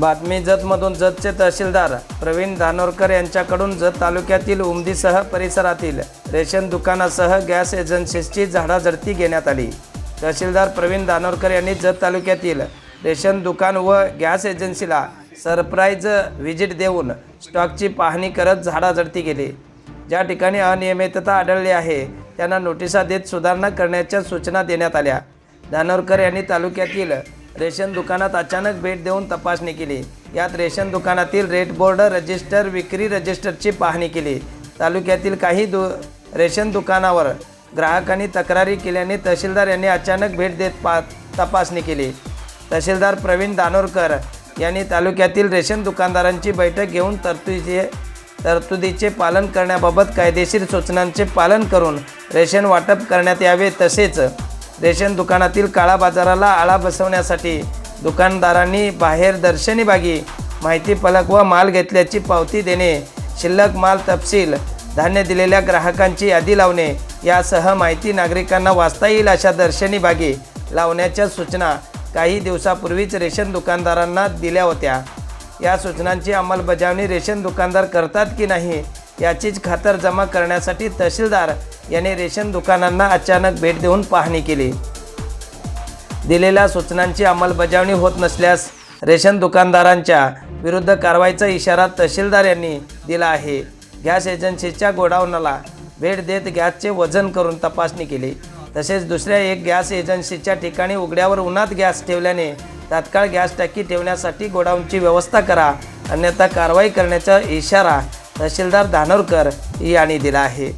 बातमी जतमधून जतचे तहसीलदार प्रवीण धानोरकर यांच्याकडून जत तालुक्यातील उमदीसह परिसरातील रेशन दुकानासह गॅस एजन्सीची झाडाझडती घेण्यात आली. तहसीलदार प्रवीण धानोरकर यांनी जत तालुक्यातील रेशन दुकान व गॅस एजन्सीला सरप्राईज व्हिजिट देऊन स्टॉकची पाहणी करत झाडाझडती केली. ज्या ठिकाणी अनियमितता आढळली आहे त्यांना नोटिसा देत सुधारणा करण्याच्या सूचना देण्यात आल्या. धानोरकर यांनी तालुक्यातील रेशन दुकानात अचानक भेट देऊन तपासणी केली. यात रेशन दुकानातील रेट बोर्ड रजिस्टर विक्री रजिस्टरची पाहणी केली. तालुक्यातील काही दु रेशन दुकानावर ग्राहकांनी तक्रारी केल्याने तहसीलदार यांनी अचानक भेट देत पा तपासणी केली. तहसीलदार प्रवीण दानोरकर यांनी तालुक्यातील रेशन दुकानदारांची बैठक घेऊन तरतुदीचे तरतुदीचे पालन करण्याबाबत कायदेशीर सूचनांचे पालन करून रेशन वाटप करण्यात यावे तसेच रेशन दुकानातील काळा बाजाराला आळा बसवण्यासाठी दुकानदारांनी बाहेर दर्शनी बागी माहिती फलक व माल घेतल्याची पावती देणे शिल्लक माल तपशील धान्य दिलेल्या ग्राहकांची यादी लावणे यासह माहिती नागरिकांना वाचता येईल अशा दर्शनी बागी लावण्याच्या सूचना काही दिवसापूर्वीच रेशन दुकानदारांना दिल्या होत्या. या सूचनांची अंमलबजावणी रेशन दुकानदार करतात की नाही याचीच खातर जमा करण्यासाठी तहसीलदार यांनी रेशन दुकानांना अचानक भेट देऊन पाहणी केली. दिलेल्या सूचनांची अंमलबजावणी होत नसल्यास रेशन दुकानदारांच्या विरुद्ध कारवाईचा इशारा तहसीलदार यांनी दिला आहे. गॅस एजन्सीच्या गोडाऊनला भेट देत गॅसचे वजन करून तपासणी केली. तसेच दुसऱ्या एक गॅस एजन्सीच्या ठिकाणी उघड्यावर उन्हात गॅस ठेवल्याने तात्काळ गॅस टाकी ठेवण्यासाठी गोडाऊनची व्यवस्था करा. अन्यथा कारवाई करण्याचा इशारा तहसीलदार धानोरकर यांनी दिला आहे.